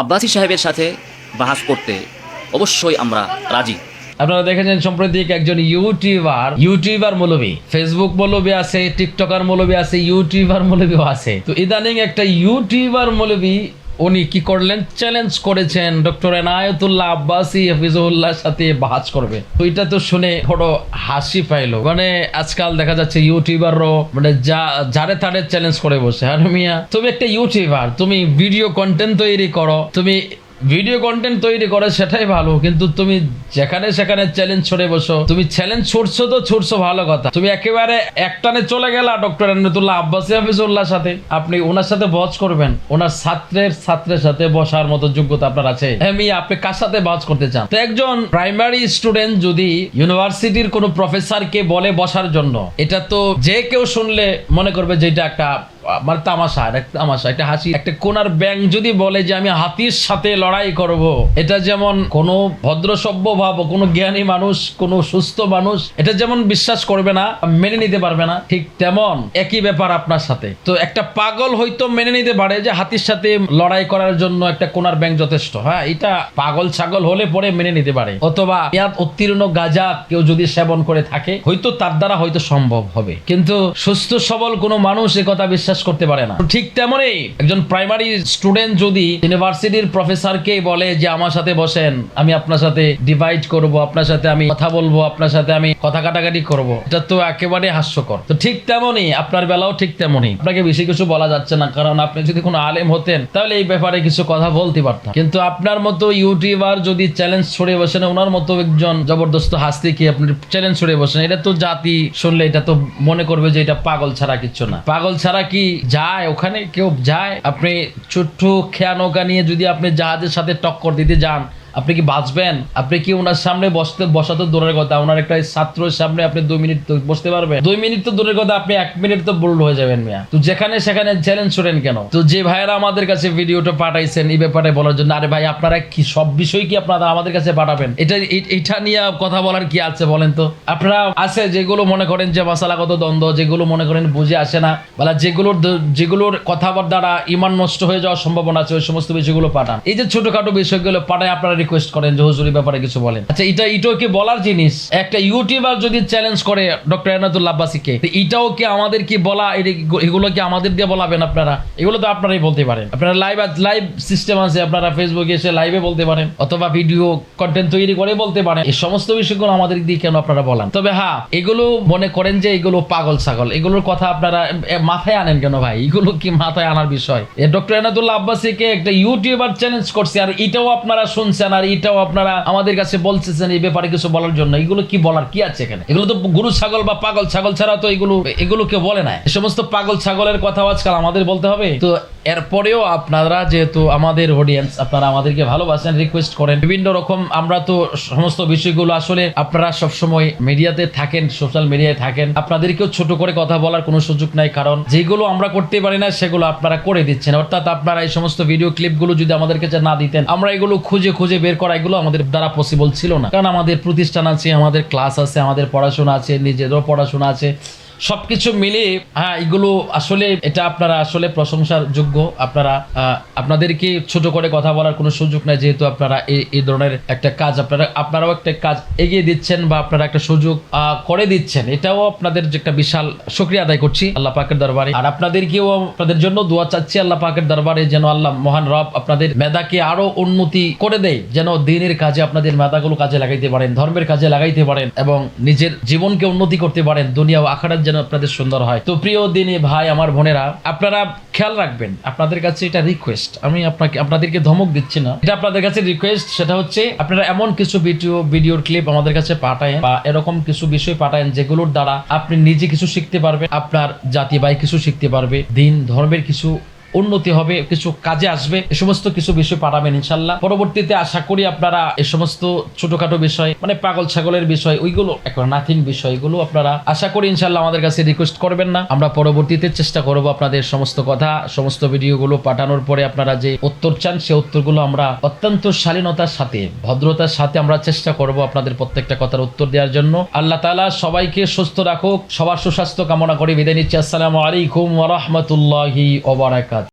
আব্বাসী সাহেবের সাথে বাহাস করতে অবশ্যই আমরা রাজি। আপনারা দেখেছেন সম্প্রতি একজন ইউটিউবার ইউটিউবার মৌলবী। ফেসবুক মৌলবী আছে টিকটকার মৌলবী আছে ইউটিউবার মৌলবিও আছে। তো ইদানিং একটা ইউটিউবার মৌলবী উনি কি করলেন? চ্যালেঞ্জ করেছেন ডক্টর এনায়তুল্লাহ আব্বাসি হাফিজুল্লাহর সাথে বাহাজ করবে। ওইটা তো শুনে বড় হাসি পাইলো। মানে আজকাল দেখা যাচ্ছে ইউটিউবারও মানে যা, যারে তারে চ্যালেঞ্জ করে বসে। আর মিয়া, তুমি একটা ইউটিউবার, তুমি ভিডিও কন্টেন্ট তৈরি করো, তুমি ভিডিও কন্টেন্ট তৈরি করে, সেটাই ভালো। কিন্তু তুমি যেখানে সেখানে চ্যালেঞ্জ ছড়ে বসো। তুমি চ্যালেঞ্জ ছুটছো তো ছুটছো ভালো কথা। তুমি একেবারে একটানে চলে গেলা ডক্টর আনতুল্লাহ আব্বাসি হাফিজুল্লাহ সাথে। আপনি ওনার সাথে বজ করবেন। ওনার ছাত্রের ছাত্রের সাথে বসার মতো যোগ্যতা আপনার আছে। আমি আপনি কার সাথে বজ করতে চান? তো একজন প্রাইমারি স্টুডেন্ট যদি ইউনিভার্সিটির কোনো প্রফেসরকে বলে বসার জন্য, এটা তো যে কেউ শুনলে মনে করবে যে এটা একটা মানে তামাশা একটা তামাশা, একটা হাসি। একটা কোনার ব্যাং যদি বলে যে আমি হাতির সাথে লড়াই করব, এটা যেমন কোনো ভদ্র সভ্য ভাব, কোনো জ্ঞানী মানুষ, কোনো সুস্থ মানুষ, এটা যেমন বিশ্বাস করবে না, মেনে নিতে পারবে না, ঠিক তেমন একই ব্যাপার আপনার সাথে। তো একটা পাগল হয়তো মেনে নিতে পারে যে হাতির সাথে লড়াই করার জন্য একটা কোনার ব্যাংক যথেষ্ট। হ্যাঁ এটা পাগল ছাগল হলে পরে মেনে নিতে পারে। অথবা মেয়াদ উত্তীর্ণ গাজা কেউ যদি সেবন করে থাকে, হয়তো তার দ্বারা হয়তো সম্ভব হবে। কিন্তু সুস্থ সবল কোনো মানুষ এ কথা বিশ্বাস করতে পারে না। ঠিক তেমনই একজন প্রাইমারি স্টুডেন্ট যদি ইউনিভার্সিটির প্রফেসরকে বলে যে, আমার সাথে বসেন, আমি আপনার সাথে ডিভাইড করব, আপনার সাথে আমি কথা বলব, আপনার সাথে আমি কথা কাটাকাটি করব। এটা তো একেবারে হাস্যকর। তো ঠিক তেমনই, আপনার বেলাও ঠিক তেমনই। আপনাকে বেশি কিছু বলা যাচ্ছে না, কারণ আপনি যদি কোনো আলেম হতেন, তাহলে এই ব্যাপারে কিছু কথা বলতে পারতাম। কিন্তু আপনার মতো ইউটিউবার যদি চ্যালেঞ্জ ছড়ে বসেন, ওনার মতো একজন জবরদস্ত হাসতে কি আপনি চ্যালেঞ্জ ছড়িয়ে বসেন? এটা তো জাতি শুনলে এটা তো মনে করবে যে, এটা পাগল ছাড়া কিছু না। পাগল ছাড়া কি যায়, ওখানে কেউ যায়, আপনি ছোট্ট খেয়া নৌকা নিয়ে যদি আপনি জাহাজের সাথে টক্কর দিতে যান আপনি কি বাঁচবেন? আপনি কি ওনার সামনে বসতে বসা তো দূরের কথা? ওনার একটা ছাত্রের সামনে আপনি দুই মিনিট তো বসতে পারবেন। দুই মিনিট তো দূরের কথা, আপনি এক মিনিট তো বোল্ড হয়ে যাবেন মিয়া। তো যেখানে সেখানে চ্যালেঞ্জ করেন কেন? তো যে ভাইয়েরা আমাদের কাছে ভিডিওটা পাঠাইছেন এই ব্যাপারে বলার জন্য, আরে ভাই, আপনারা কি সব বিষয় কি আপনারা আমাদের কাছে পাঠাবেন? এটা এটা নিয়ে কথা বলার কি আছে বলেন তো? আপনারা আছে যেগুলো মনে করেন যে মশালাগত দ্বন্দ্ব, যেগুলো মনে করেন বুঝে আসে না, বলা যেগুলোর যেগুলোর কথাবার দ্বারা ইমান নষ্ট হয়ে যাওয়ার সম্ভাবনা আছে, ওই সমস্ত বিষয়গুলো পাঠান। এই যে ছোটখাটো বিষয়গুলো পাঠায় আপনারা রিকোয়েস্ট করেন যে হুজুরি ব্যাপারে কিছু বলেন। আচ্ছা এটা এটাও কি বলার জিনিস, একটা ইউটিউবার যদি চ্যালেঞ্জ করে ডক্টর এনাদুল্লাহ আব্বাসিকে এটাও কি আমাদের কি বলা এগুলো কি আমাদের দিয়ে বলাবেন আপনারা? এগুলো তো আপনারাই বলতে পারেন। আপনারা লাইভ লাইভ সিস্টেম আছে, আপনারা ফেসবুকে এসে লাইভে বলতে পারেন, অথবা ভিডিও কন্টেন্ট তৈরি করে বলতে পারেন। এই সমস্ত বিষয়গুলো আমাদের দিয়ে কেন আপনারা বলেন? তবে হ্যাঁ এগুলো মনে করেন যে এগুলো পাগল ছাগল। এগুলোর কথা আপনারা মাথায় আনেন কেন ভাই? এগুলো কি মাথায় আনার বিষয়? ডক্টর এনাদুল্লাহ আব্বাসিকে একটা ইউটিউবার চ্যালেঞ্জ করছে, আর এটাও আপনারা শুনছেন আর এটাও আপনারা আমাদের কাছে বলতেছেন এই ব্যাপারে কিছু বলার জন্য। এগুলো কি বলার কি আছে এখানে? এগুলো তো গুরু, ছাগল বা পাগল, ছাগল ছাড়া তো এগুলো এগুলো কেউ বলে না। সমস্ত পাগল, ছাগলের কথা আজকাল আমাদের বলতে হবে। তো এরপরেও আপনারা যেহেতু আমাদের অডিয়েন্স আপনারা আমাদেরকে ভালোবাসেন রিকোয়েস্ট করেন, বিভিন্ন রকম আমরা তো সমস্ত বিষয়গুলো আসলে আপনারা সবসময় মিডিয়াতে থাকেন সোশ্যাল মিডিয়ায় থাকেন। আপনাদেরকেও ছোট করে কথা বলার কোনো সুযোগ নাই, কারণ যেগুলো আমরা করতে পারি না, সেগুলো আপনারা করে দিচ্ছেন। অর্থাৎ আপনারা এই সমস্ত ভিডিও ক্লিপগুলো যদি আমাদের কাছে না দিতেন, আমরা এগুলো খুঁজে খুঁজে বের করা এগুলো আমাদের দ্বারা পসিবল ছিল না। কারণ আমাদের প্রতিষ্ঠান আছে, আমাদের ক্লাস আছে, আমাদের পড়াশোনা আছে, নিজেরও পড়াশোনা আছে। সবকিছু মিলে হ্যাঁ এগুলো আসলে, এটা আপনারা আসলে প্রশংসার যোগ্য। আপনারা আপনাদেরকে ছোট করে কথা বলার কোনো সুযোগ নাই, যেহেতু আপনারা এই ধরনের একটা কাজ, আপনারা, আপনারাও একটা কাজ এগিয়ে দিচ্ছেন বা আপনারা একটা সুযোগ করে দিচ্ছেন। এটাও আপনাদের যে একটা বিশাল শুক্রিয়া আদায় করছি আল্লাহ পাকের দরবারে। আর আপনাদেরকেও আপনাদের জন্য দোয়া চাচ্ছি আল্লাহ পাকের দরবারে, যেন আল্লাহ মহান রব আপনাদের মেধাকে আরও উন্নতি করে দেয়, যেন দিনের কাজে আপনাদের মেধাগুলো কাজে লাগাইতে পারেন, ধর্মের কাজে লাগাইতে পারেন, এবং নিজের জীবনকে উন্নতি করতে পারেন, দুনিয়া ও আখারাত আপনাদের সুন্দর হয়। তো প্রিয় দিনে ভাই, আমার বোনেরা, আপনারা খেয়াল রাখবেন, আপনাদের কাছে এটা রিকোয়েস্ট আমি আপনাকে আপনাদেরকে ধমক দিচ্ছি না। এটা আপনাদের কাছে রিকোয়েস্ট সেটা হচ্ছে আপনারা এমন কিছু ভিডিও ভিডিওর ক্লিপ আমাদের কাছে পাঠায়েন বা এরকম কিছু বিষয় পাঠায়েন যেগুলোর দ্বারা আপনি নিজে কিছু শিখতে পারবেন, আপনার জাতি ভাই কিছু শিখতে পারবে, দিন ধর্মের কিছু উন্নতি হবে, কিছু কাজে আসবে, এ সমস্ত কিছু বিষয় পাঠাবেন ইনশাল্লাহ। পরবর্তীতে আশা করি আপনারা এই সমস্ত ছোটখাটো বিষয় মানে পাগল ছাগলের বিষয়, ওইগুলো, এখন নাথিং বিষয় এগুলো আপনারা আশা করি ইনশাল্লাহ আমাদের কাছে রিকোয়েস্ট করবেন না। আমরা পরবর্তীতে চেষ্টা করব আপনাদের সমস্ত কথা, সমস্ত ভিডিওগুলো পাঠানোর পরে আপনারা যে উত্তর চান, সে উত্তরগুলো আমরা অত্যন্ত শালীনতার সাথে, ভদ্রতার সাথে আমরা চেষ্টা করব আপনাদের প্রত্যেকটা কথার উত্তর দেওয়ার জন্য। আল্লাহ তাআলা সবাইকে সুস্থ রাখুক, সবার সুস্বাস্থ্য কামনা করে বিদায় নিচ্ছি। আসসালামু আলাইকুম ওয়া রাহমাতুল্লাহি ওয়া বারাকাতুহু।